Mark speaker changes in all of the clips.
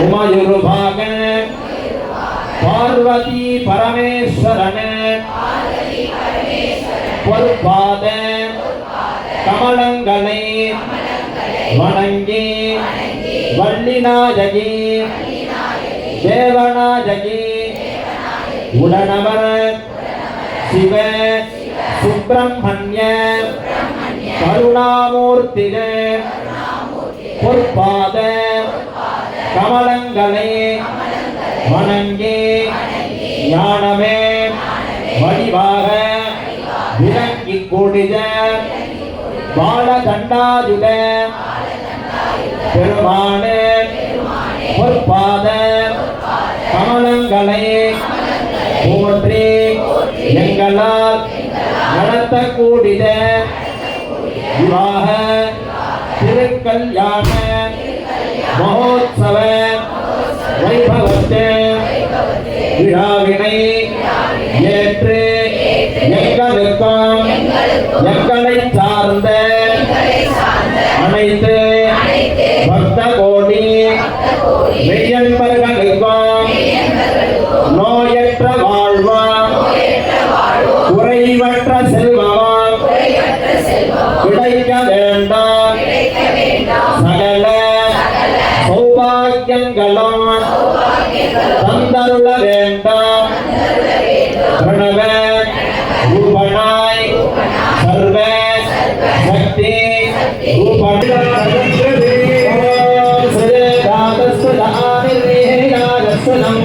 Speaker 1: உமயுருபாக பார்வதி பரமேஸ்வரன பொறுப்பாத கமலங்களை வணங்கி வள்ளிநாயகி தேவநாயகி உடனவர் சிவ சுப்பிரமணிய கருணாமூர்த்திக பொற்பாத கமலங்களை வணங்கி. ஞானமே. வடிவாக. விளங்கி கூடிய. பாலகண்டாயுத பெருமானே. பொற்பாத. கமலங்களை. போற்றி. எங்களால் நடத்தக்கூடிய விவாக. திருக்கல்யாண. மகோத்சவ. விழாவினை ஏற்று எங்களுக்கும் எங்களை சார்ந்த அனைத்து பக்த கோடி மெய்யன்பர்களுக்கும் நோயற்ற வாழ்வா குறைவற்ற செல்வமா கிடைக்க வேண்டாம். சகல சௌபாகியங்களும் தந்தருள வேண்டாம். বললাম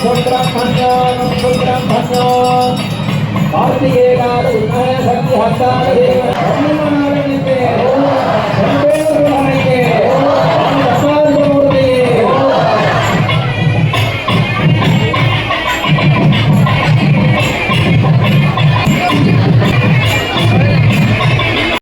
Speaker 1: सुब्रह्मण्यं सुब्रह्मण्यं कार्तिकेयादि भक्तिहस्तादेव